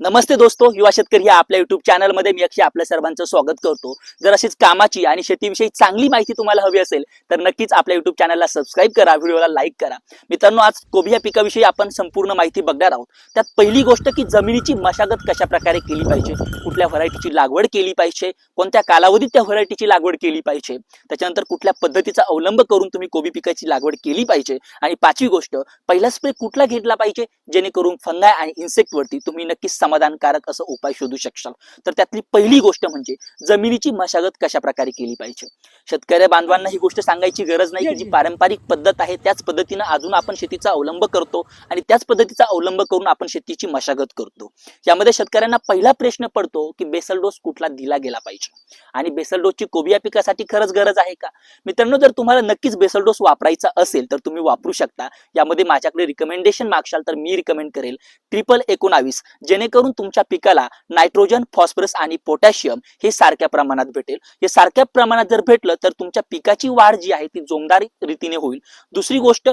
नमस्ते दोस्तो युवा शेतकरी या आपल्या युट्यूब चॅनलमध्ये मी अक्षय आपल्या सर्वांचं स्वागत करतो. जर अशीच कामाची आणि शेतीविषयी चांगली माहिती तुम्हाला हवी असेल तर नक्कीच आपल्या युट्यूब चॅनलला सबस्क्राईब करा व्हिडिओला लाईक करा. मित्रांनो आज कोबी या पिकाविषयी आपण संपूर्ण माहिती बघणार आहोत. त्यात पहिली गोष्ट की जमिनीची मशागत कशा प्रकारे केली पाहिजे? कुठल्या व्हरायटीची लागवड केली पाहिजे? कोणत्या कालावधीत त्या व्हरायटीची लागवड केली पाहिजे? त्याच्यानंतर कुठल्या पद्धतीचा अवलंब करून तुम्ही कोबी पिकाची लागवड केली पाहिजे? आणि पाचवी गोष्ट पहिला स्प्रे कुठला घेतला पाहिजे? जेणेकरून फंगाय आणि इन्सेक्टवरती तुम्ही नक्कीच समाधानकारक असं उपाय शोधू शकशाल? तर त्यातली पहिली गोष्ट म्हणजे जमिनीची मशागत कशा प्रकारे केली पाहिजे? शेतकरी बांधवांना ही गोष्ट सांगायची गरज नाही की जी पारंपरिक पद्धत आहे त्याच पद्धतीनं अजून आपण शेतीचा अवलंब करतो आणि त्याच पद्धतीचा अवलंब करून आपण शेतीची मशागत करतो. यामध्ये शेतकऱ्यांना पहिला प्रश्न पडतो की बेसल डोस कुठला दिला गेला पाहिजे? आणि बेसल डोसची कोबिया पिकासाठी खरंच गरज आहे का? मित्रांनो जर तुम्हाला नक्कीच बेसल डोस वापरायचा असेल तर तुम्ही वापरू शकता. यामध्ये माझ्याकडे रिकमेंडेशन मागशाल तर मी रिकमेंड करेल ट्रिपल एकोणावीस. जेणेकरून करून तुमच्या पिकाला नायट्रोजन फॉस्फरस आणि पोटॅशियम हे सारख्या प्रमाणात भेटेल. हे सारख्या प्रमाणात जर भेटलं तर तुमच्या पिकाची वाढ जी आहे ती जोमदार रीतीने होईल. दुसरी गोष्ट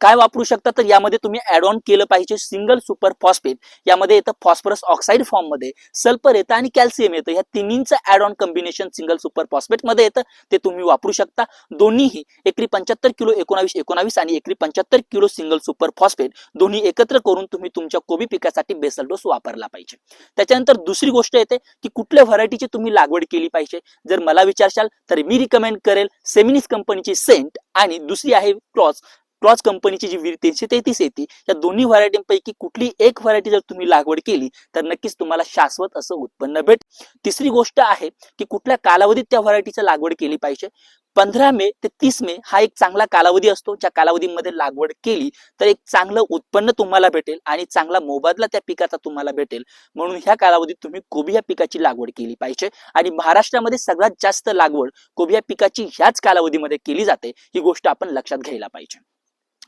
काय वापरू शकता? तर यामध्ये तुम्ही ऍड ऑन केलं पाहिजे सिंगल सुपर फॉस्फेट यामध्ये येतं फॉस्फरस ऑक्साईड फॉर्ममध्ये सल्फर येतं आणि कॅल्शियम येतं. या तिन्हींचं add on combination single super फॉस्फेटमध्ये येतं. ते तुम्ही वापरू शकता. दोन्हीही एकरी पंच्याहत्तर किलो एकोणावीस एकोणावीस आणि एकरी पंच्याहत्तर किलो सिंगल सुपर फॉस्फेट दोन्ही एकत्र करून तुम्ही तुमच्या कोबी पिकासाठी बेसल डोस वापरला पाहिजे. त्याच्यानंतर दुसरी गोष्ट येते की कुठल्या व्हरायटीची तुम्ही लागवड केली पाहिजे? जर मला विचारशाल तर मी रिकमेंड करेल सेमिनिस कंपनीची सेंट आणि दुसरी आहे क्रॉस क्रॉस कंपनीची जी वीर तीनशे तेहतीस येते. या दोन्ही व्हरायटींपैकी कुठली एक व्हरायटी जर तुम्ही लागवड केली तर नक्कीच तुम्हाला शाश्वत असं उत्पन्न भेट. तिसरी गोष्ट आहे की कुठल्या कालावधीत त्या व्हरायटीची लागवड केली पाहिजे? पंधरा मे ते तीस मे हा एक चांगला कालावधी असतो. ज्या कालावधीमध्ये लागवड केली तर एक चांगलं उत्पन्न तुम्हाला भेटेल आणि चांगला मोबदला त्या पिकाचा तुम्हाला भेटेल. म्हणून ह्या कालावधीत तुम्ही कोबी या पिकाची लागवड केली पाहिजे. आणि महाराष्ट्रामध्ये सगळ्यात जास्त लागवड कोबी या पिकाची ह्याच कालावधीमध्ये केली जाते. ही गोष्ट आपण लक्षात घ्यायला पाहिजे.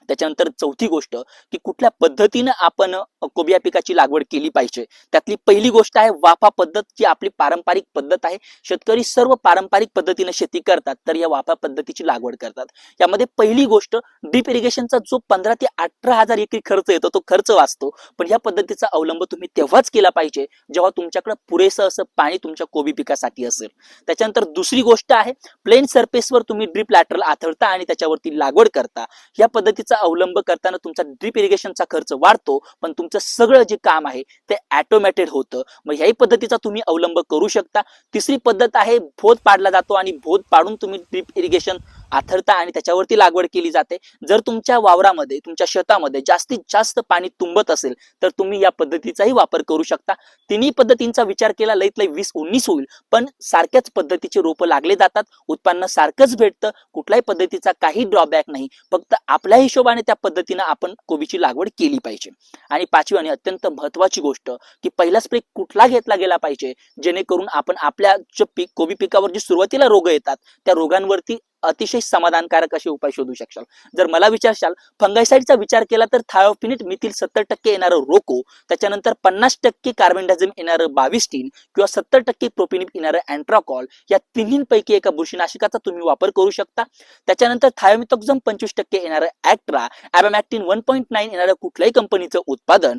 त्याच्यानंतर चौथी गोष्ट की कुठल्या पद्धतीनं आपण कोबिया या पिकाची लागवड केली पाहिजे. त्यातली पहिली गोष्ट आहे वाफा पद्धत जी आपली पारंपरिक पद्धत आहे. शेतकरी सर्व पारंपरिक पद्धतीने शेती करतात तर या वाफा पद्धतीची लागवड करतात. यामध्ये पहिली गोष्ट ड्रीप इरिगेशनचा जो पंधरा ते अठरा हजार एकरी खर्च येतो तो खर्च वाचतो. पण या पद्धतीचा अवलंब तुम्ही तेव्हाच केला पाहिजे जेव्हा तुमच्याकडे पुरेसं असं पाणी तुमच्या कोबी पिकासाठी असेल. त्याच्यानंतर दुसरी गोष्ट आहे प्लेन सरफेसवर तुम्ही ड्रीप लॅटरल आथळता आणि त्याच्यावरती लागवड करता. या पद्धतीचा अवलंब करताना तुमचा ड्रीप इरिगेशनचा खर्च वाढतो पण तुमचं सगळं जे काम आहे ते ऍटोमॅटेड होतं. मग ह्याही पद्धतीचा तुम्ही अवलंब करू शकता. तिसरी पद्धत आहे भोत पाडला जातो आणि भोत पाडून तुम्ही ड्रीप इरिगेशन आथरता आणि त्याच्यावरती लागवड केली जाते. जर तुमच्या वावरामध्ये तुमच्या शेतामध्ये जास्तीत जास्त पाणी तुंबत असेल तर तुम्ही या पद्धतीचाही वापर करू शकता. तिन्ही पद्धतींचा विचार केला लईत लई वीस उन्नीस होईल. पण सारख्याच पद्धतीचे रोपं लागले जातात. उत्पन्न सारखंच भेटतं. कुठल्याही पद्धतीचा काही ड्रॉबॅक नाही. फक्त आपल्या हिशोबाने त्या पद्धतीनं आपण कोबीची लागवड केली पाहिजे. आणि पाचवी आणि अत्यंत महत्वाची गोष्ट की पहिला स्प्रे कुठला घेतला गेला पाहिजे? जेणेकरून आपण आपल्या पीक कोबी पिकावर जी सुरुवातीला रोग येतात त्या रोगांवरती अतिशय समाधानकारक असे उपाय शोधू शकशाल. जर मला विचारशाल फंगायसाईडचा विचार केला तर थायोफिनिट मिथिल सत्तर टक्के येणारं रोको त्याच्यानंतर पन्नास टक्के कार्बेंडाझम येणारं बाविस्टीन किंवा सत्तर टक्के प्रोपिनिप येणारं अँट्राकॉल या तिन्हींपैकी एका बुरशीनाशकाचा तुम्ही वापर करू शकता. त्याच्यानंतर थायोमिथॉक्झम पंचवीस टक्के येणारं Actara abamectin one point nine येणारं कुठल्याही कंपनीचं उत्पादन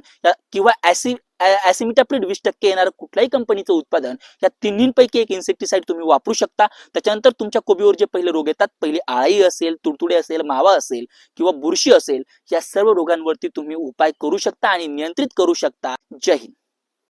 किंवा ऍसिड ऍसिमिटाप्रिड वीस टक्के येणारं कुठल्याही कंपनीचं उत्पादन या तिन्हींपैकी एक इन्सेक्टिसाइड तुम्ही वापरू शकता. त्याच्यानंतर तुमच्या कोबीवर जे पहिले रोग येतात पहिले आळी असेल तुडतुडे असेल मावा असेल किंवा बुरशी असेल या सर्व रोगांवरती तुम्ही उपाय करू शकता आणि नियंत्रित करू शकता. जय हिंद.